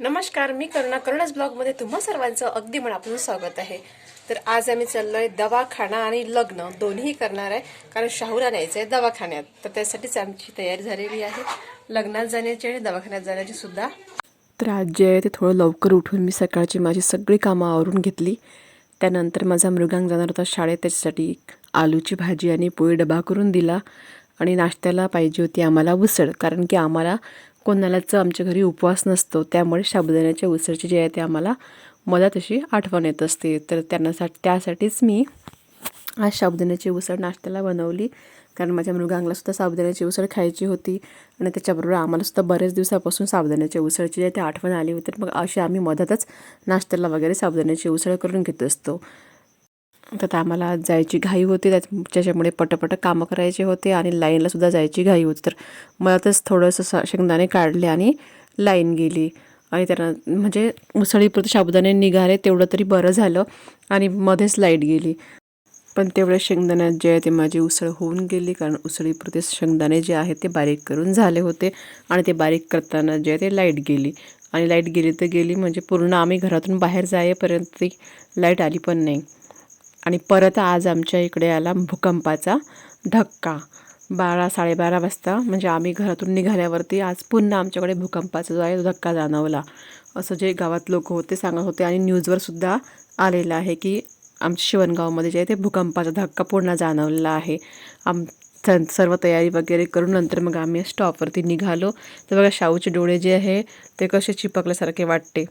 नमस्कार मी करुणा. करुणाच ब्लॉगमध्ये तुम्हा सर्वांचं अगदी मनापासून स्वागत आहे. तर आज आम्ही चाललोय दवाखाना आणि लग्न. दोन्ही करणार आहे कारण शाहूला न्यायचं आहे दवाखान्यात. तर त्यासाठीच आमची तयारी झालेली आहे. लग्नात जाण्याची आणि दवाखान्यात जाण्याची सुद्धा. तर आज जे आहे ते थोडं लवकर उठून मी सकाळची माझी सगळी कामं आवरून घेतली. त्यानंतर माझा मृगांग जाणार होता शाळेत. त्याच्यासाठी आलूची भाजी आणि पोळी डबा करून दिला. आणि नाश्त्याला पाहिजे होती आम्हाला उसळ कारण की आम्हाला कोणालाच आमच्या घरी उपवास नसतो. त्यामुळे साबुदाण्याच्या उसळची जी आहे ते आम्हाला मधात अशी आठवण येत असते. तर त्यांना त्यासाठीच मी आज साबुदाण्याची उसळ नाश्त्याला बनवली. कारण माझ्या मृगांगला सुद्धा साबुदाण्याची उसळ खायची होती. आणि त्याच्याबरोबर आम्हाला सुद्धा बरेच दिवसापासून साबुदाण्याच्या उसळची जे ते आठवण आली होती. मग अशी आम्ही मधातच नाश्त्याला वगैरे साबुदाण्याची उसळ करून घेत असतो. तर आम्हाला आज जायची घाई होती त्याच त्याच्यामुळे पटपट कामं करायचे होते आणि लाईनला सुद्धा जायची घाई होती. तर मलातच थोडंसं स शेंगदाणे काढले आणि लाईन गेली. आणि त्यांना म्हणजे उसळीपुरते साबुदाणे निघाले तेवढं तरी बरं झालं आणि मध्येच लाइट गेली. पण तेवढ्या शेंगदाण्यात जे आहे ते माझी उसळ होऊन गेली कारण उसळीपुरते शेंगदाणे जे आहेत ते बारीक करून झाले होते आणि ते बारीक करताना जे आहे ते लाइट गेली. आणि लाइट गेली तर गेली म्हणजे पूर्ण आम्ही घरातून बाहेर जायपर्यंत ती लाइट आली पण नाही. आणि परत आज आमच्या इकडे आला भूकंपाचा धक्का. बारा साडेबारा वाजता म्हणजे आम्ही घरातून निघाल्यावरती आज पुन्हा आमच्याकडे भूकंपाचा जो आहे तो धक्का जाणवला. असं जे गावात लोक होते सांगत होते आणि न्यूजवर सुद्धा आलेलं आहे की आमच्या शिवणगावमध्ये जे आहे ते भूकंपाचा धक्का पूर्ण जाणवलेला आहे. आम सर्व तयारी वगैरे करून नंतर मग आम्ही स्टॉपवरती निघालो. तर बघा शाहूचे डोळे जे आहे ते कसे चिपकल्यासारखे वाटते.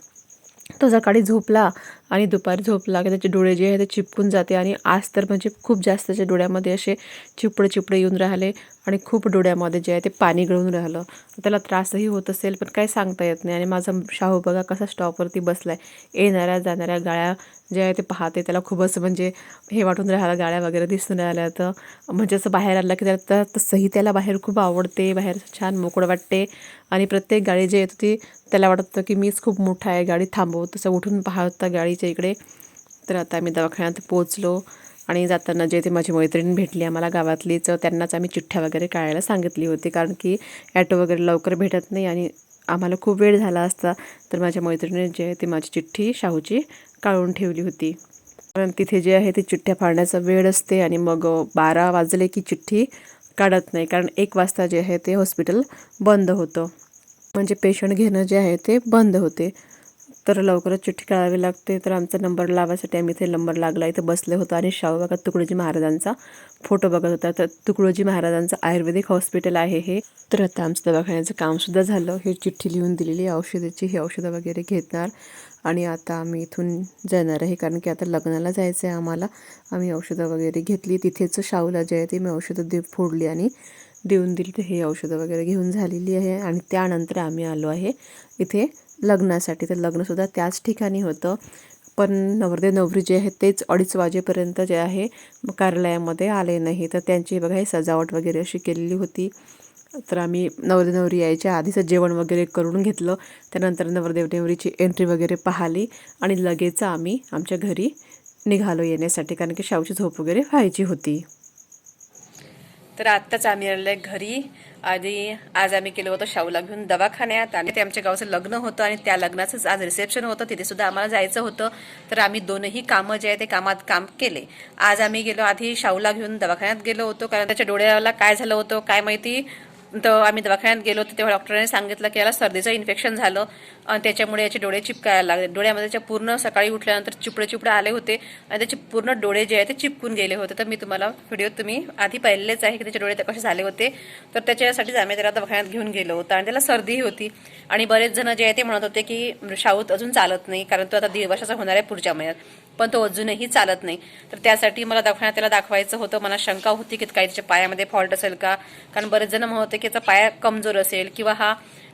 तो सकाळी झोपला आणि दुपारी झोपला की त्याचे डोळे जे आहे ते चिपकून जाते आणि आज तर म्हणजे खूप जास्त त्याच्या डोळ्यामध्ये असे चिपडे चिपडे येऊन राहिले आणि खूप डोळ्यामध्ये जे आहे ते पाणी गळून राहिलं. त्याला त्रासही होत असेल पण काही सांगता येत नाही. आणि माझा शाहू बघा कसा स्टॉपवरती बसला आहे येणाऱ्या जाणाऱ्या गाळ्या जे आहे ते पाहते. त्याला खूपच म्हणजे हे वाटून राहिलं गाड्या वगैरे दिसून राहिल्या तर. म्हणजे असं बाहेर आलं की त्याला तसंही त्याला बाहेर खूप आवडते बाहेर छान मोकळं वाटते. आणि प्रत्येक गाडी जे येते ती त्याला वाटतं की मीच खूप मोठा आहे गाडी थांबव तसं उठून पाहता गाडीच्या इकडे. तर आता आम्ही दवाखान्यात पोचलो आणि जाताना जे ते माझी मैत्रीण भेटली आम्हाला गावातलीच त्यांनाच आम्ही चिठ्ठ्या वगैरे काढायला सांगितली होती. कारण की ॲटो वगैरे लवकर भेटत नाही आणि आम्हाला खूप वेळ झाला असता. तर माझ्या मैत्रिणीने जे आहे ती माझी चिठ्ठी शाहूची काढून ठेवली होती. कारण तिथे जे आहे ते चिठ्ठ्या फाडण्याचा वेळ असते आणि मग बारा वाजले की चिठ्ठी काढत नाही. कारण एक वाजता जे आहे ते हॉस्पिटल बंद होतं. म्हणजे पेशंट घेणं जे आहे ते बंद होते. तर लवकरच चिठ्ठी काढावी लागते. तर आमचा नंबर लावायसाठी आम्ही इथे नंबर लागला. इथे बसले होतो आणि शाहू बागात तुकडोजी महाराजांचा फोटो बघत होता. तर तुकडोजी महाराजांचं आयुर्वेदिक हॉस्पिटल आहे हे. तर आता आमचं दवाखान्याचं कामसुद्धा झालं. हे चिठ्ठी लिहून दिलेली आहे. औषधाची ही औषधं वगैरे घेणार आणि आता आम्ही इथून जाणार आहे. कारण की आता लग्नाला जायचं आहे आम्हाला. आम्ही औषधं वगैरे घेतली. तिथेच शाहूला जे आहे ते मी औषधं दे फोडली आणि देऊन दिली. तर हे औषधं वगैरे घेऊन झालेली आहे. आणि त्यानंतर आम्ही आलो आहे इथे लग्नासाठी तर लग्नसुद्धा त्याच ठिकाणी होतं. पण नवरदेव नवरी जे आहेत तेच अडीच वाजेपर्यंत जे आहे कार्यालयामध्ये आले नाही. तर त्यांची बघा हे सजावट वगैरे अशी केलेली होती. तर आम्ही नवरदेव नवरी यायच्या आधीच जेवण वगैरे करून घेतलं. त्यानंतर नवरदेव नवरीची एंट्री वगैरे पाहिली आणि लगेच आम्ही आमच्या घरी निघालो येण्यासाठी. कारण की शावची झोप वगैरे व्हायची होती. तर आत्ताच आम्ही आलेलो आहे घरी. आधी आज आम्ही केलं होतं शाहूला घेऊन दवाखान्यात आणि ते आमच्या गावाचं लग्न होतं आणि त्या लग्नाचंच आज रिसेप्शन होतं. तिथे सुद्धा आम्हाला जायचं होतं. तर आम्ही दोनही कामं जे आहे ते कामात काम केले. आज आम्ही गेलो आधी शाहूला घेऊन दवाखान्यात गेलो होतो. कारण त्याच्या डोळ्याला काय झालं होतं काय माहिती? तर आम्ही दवाखान्यात गेलो होतो तेव्हा डॉक्टरांनी सांगितलं की याला सर्दीचं इन्फेक्शन झालं. आणि त्याच्यामुळे याचे डोळे चिपकायला लागले. डोळ्यामध्ये त्याच्या पूर्ण सकाळी उठल्यानंतर चिपडे चिपडे आले होते आणि त्याचे पूर्ण डोळे जे आहे ते चिपकून गेले होते. तर मी तुम्हाला व्हिडिओ तुम्ही आधी पाहिलेच आहे की त्याचे डोळे कसे झाले होते. तर त्याच्यासाठीच आम्ही त्याला दवाखान्यात घेऊन गेलो होतो आणि त्याला सर्दीही होती. आणि बरेच जण जे आहे ते म्हणत होते की शाहूत अजून चालत नाही कारण तो आता दीड वर्षाचा होणार आहे पुढच्या महिन्यात. पण तो अजूनही चालत नाही. तर त्यासाठी मला दवाखान्यात त्याला दाखवायचं होतं. मला शंका होती की काही त्याच्या पायामध्ये फॉल्ट असेल का? कारण बरेच जण म्हणत होते की त्याचा पाय कमजोर असेल किंवा हा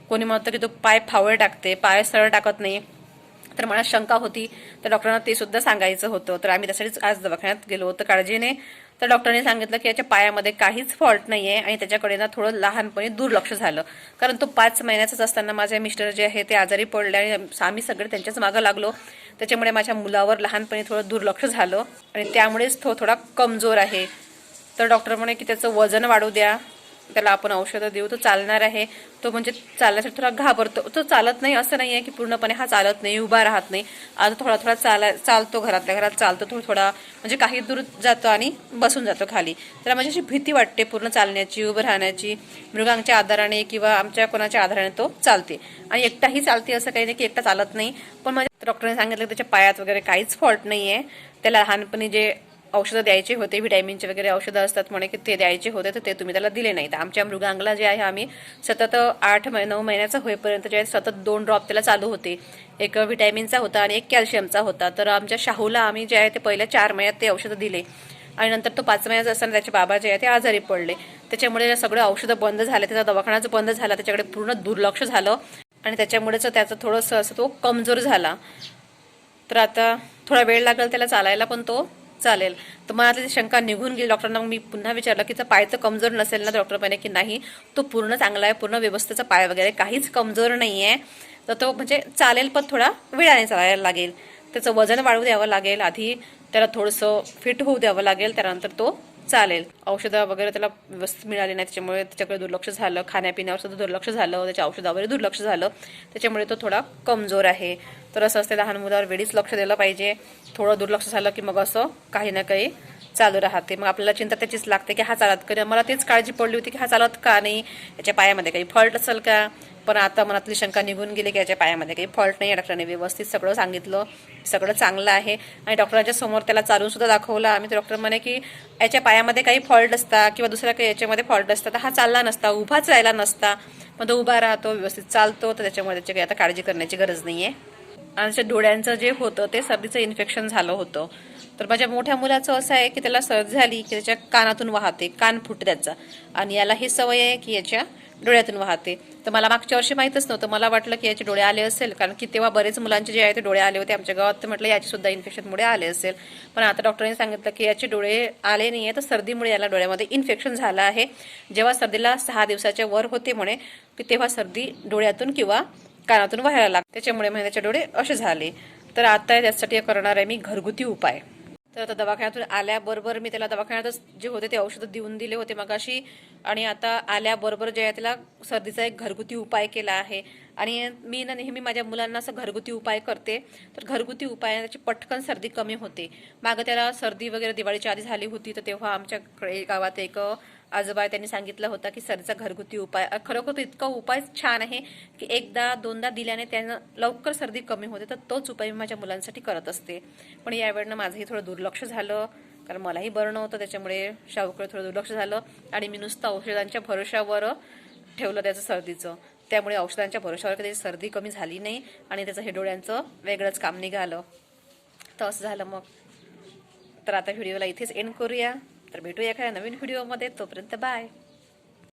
कोणी म्हणतं की तो पाय फावळ टाकते पाय सरळ टाकत नाही तर मला शंका होती तर डॉक्टरांना ते सुद्धा सांगायचं होतं. तर आम्ही त्यासाठीच आज दवाखान्यात गेलो होतो. काळजीने तर डॉक्टरने सांगितलं की याच्या पायामध्ये काहीच फॉल्ट नाही आहे आणि त्याच्याकडे ना थोडं लहानपणी दुर्लक्ष झालं. कारण तो पाच महिन्याचाच असताना माझे मिस्टर जे आहे ते आजारी पडले आणि आम्ही सगळे त्यांच्याच मागं लागलो. त्याच्यामुळे माझ्या मुलावर लहानपणी थोडं दुर्लक्ष झालं आणि त्यामुळेच तो थोडा कमजोर आहे. तर डॉक्टर म्हणे की त्याचं वजन वाढू द्या. त्याला आपण औषधं देऊ तो चालणार आहे. तो म्हणजे चालण्यासाठी थोडा घाबरतो. तो चालत नाही असं नाही आहे की पूर्णपणे हा चालत नाही उभा राहत नाही. आता थोडा थोडा चाला चालतो घरातल्या घरात चालतो थोडा थोडा म्हणजे काही दूर जातो आणि बसून जातो खाली. त्याला म्हणजे अशी भीती वाटते पूर्ण चालण्याची उभं राहण्याची. मृगांच्या आधाराने किंवा आमच्या कोणाच्या आधाराने तो चालते. आणि एकटाही चालते असं काही नाही की एकटा चालत नाही. पण माझ्या डॉक्टरने सांगितलं की त्याच्या पायात वगैरे काहीच फॉल्ट नाही आहे त्याला लहानपणी जे औषधं द्यायचे होते व्हिटॅमिनचे वगैरे औषधं असतात म्हणे की ते द्यायचे होते तर ते तुम्ही त्याला दिले नाही. तर आमच्या मृगांगला जे आहे आम्ही सतत आठ मै नऊ महिन्याचा होईपर्यंत जे सतत दोन ड्रॉप त्याला चालू होते. एक व्हिटॅमिनचा होता आणि एक कॅल्शियमचा होता. तर आमच्या शाहूला आम्ही जे आहे ते पहिल्या चार महिन्यात ते औषधं दिले. आणि नंतर तो पाच महिन्याचा असताना त्याचे बाबा जे आहे ते आजारी पडले. त्याच्यामुळे सगळं औषधं बंद झाले त्याचा दवाखानाच बंद झाला त्याच्याकडे पूर्ण दुर्लक्ष झालं आणि त्याच्यामुळेच त्याचं थोडंसं असं तो कमजोर झाला. तर आता थोडा वेळ लागेल त्याला चालायला पण तो चालेल. तर मनातली ती शंका निघून गेली डॉक्टरांना मी पुन्हा विचारलं की त्याचा पाय तर कमजोर नसेल ना? डॉक्टर म्हणे की नाही तो पूर्ण चांगला आहे पूर्ण व्यवस्थेचा पाय वगैरे काहीच कमजोर नाही आहे तर तो म्हणजे चालेल पण थोडा वेळाने चालायला लागेल. त्याचं वजन वाढवू द्यावं लागेल. आधी त्याला थोडंसं फिट होऊ द्यावं लागेल. त्यानंतर तो चालेल. औषधं वगैरे त्याला व्यवस्थित मिळाली नाही त्याच्यामुळे त्याच्याकडे दुर्लक्ष झालं. खाण्यापिण्यावर सुद्धा दुर्लक्ष झालं त्याच्या औषधावरही दुर्लक्ष झालं. त्याच्यामुळे तो थोडा कमजोर आहे. तर असं असते लहान मुलावर वेळीच लक्ष दिलं पाहिजे. थोडं दुर्लक्ष झालं की मग असं काही ना काही चालू राहते. मग आपल्याला चिंता त्याचीच लागते की हा चालत का मला तेच काळजी पडली होती की हा चालत का नाही? याच्या पायामध्ये काही फॉल्ट असेल का? पण आता मनातली शंका निघून गेली की याच्या पायामध्ये काही फॉल्ट नाही. आहे डॉक्टरांनी व्यवस्थित सगळं सांगितलं. सगळं चांगलं आहे. आणि डॉक्टरांच्या समोर त्याला चालूनसुद्धा दाखवलं. आम्ही ते डॉक्टर म्हणे की याच्या पायामध्ये काही फॉल्ट असता किंवा दुसऱ्या काही याच्यामध्ये फॉल्ट असता तर हा चालला नसता. उभाच राहिला नसता. मग तो उभा राहतो व्यवस्थित चालतो. तर त्याच्यामुळे त्याची काही आता काळजी करण्याची गरज नाही आहे आणि त्याच्या डोळ्यांचं जे होतं ते सर्दीचं इन्फेक्शन झालं होतं. तर माझ्या मोठ्या मुलाचं असं आहे की त्याला सर्दी झाली की त्याच्या कानातून वाहते कान फुट त्याचा. आणि याला ही सवय आहे की याच्या डोळ्यातून वाहते. तर मला मागच्या वर्षी माहीतच नव्हतं. मला वाटलं की याचे डोळे आले असेल कारण की तेव्हा बरेच मुलांचे जे आहे ते डोळे आले होते आमच्या गावात. तर म्हटलं याचे सुद्धा इन्फेक्शनमुळे आले असेल. पण आता डॉक्टरांनी सांगितलं की याचे डोळे आले नाही आहे तर सर्दीमुळे याला डोळ्यामध्ये इन्फेक्शन झालं आहे. जेव्हा सर्दीला सहा दिवसाच्या वर होते म्हणे की तेव्हा सर्दी डोळ्यातून किंवा कानातून व्हायला लागते. त्याच्यामुळे महिन्याचे त्याचे डोळे असे झाले. तर आता त्यासाठी करणार आहे मी घरगुती उपाय. तर आता दवाखान्यातून आल्याबरोबर मी त्याला दवाखान्यातच जे होते ते औषधं देऊन दिले होते मगाशी. आणि आता आल्याबरोबर जे आहे त्याला सर्दीचा एक घरगुती उपाय केला आहे. आणि मी ना नेहमी माझ्या मुलांना असं घरगुती उपाय करते. तर घरगुती उपायाची त्याची पटकन सर्दी कमी होते. मागं त्याला सर्दी वगैरे दिवाळीच्या आधी झाली होती तर तेव्हा आमच्याकडे गावात एक आजोबा त्यांनी सांगितलं होतं की सरचा घरगुती उपाय खरोखर तो इतका उपाय छान आहे की एकदा दोनदा दिल्याने त्यानं लवकर सर्दी कमी होते तर तोच उपाय मी माझ्या मुलांसाठी करत असते. पण यावेळेनं माझंही थोडं दुर्लक्ष झालं कारण मलाही बरं नव्हतं त्याच्यामुळे शाहूकडे थोडं दुर्लक्ष झालं आणि मी नुसतं औषधांच्या भरोशावर ठेवलं त्याचं सर्दीचं. त्यामुळे औषधांच्या भरोशावर त्याची सर्दी कमी झाली नाही आणि त्याचं हे डोळ्यांचं वेगळंच काम निघालं. तर असं झालं मग. तर आता व्हिडिओला इथेच एंड करूया. तर भेटूया एखाद्या नवीन व्हिडिओमध्ये. तोपर्यंत बाय.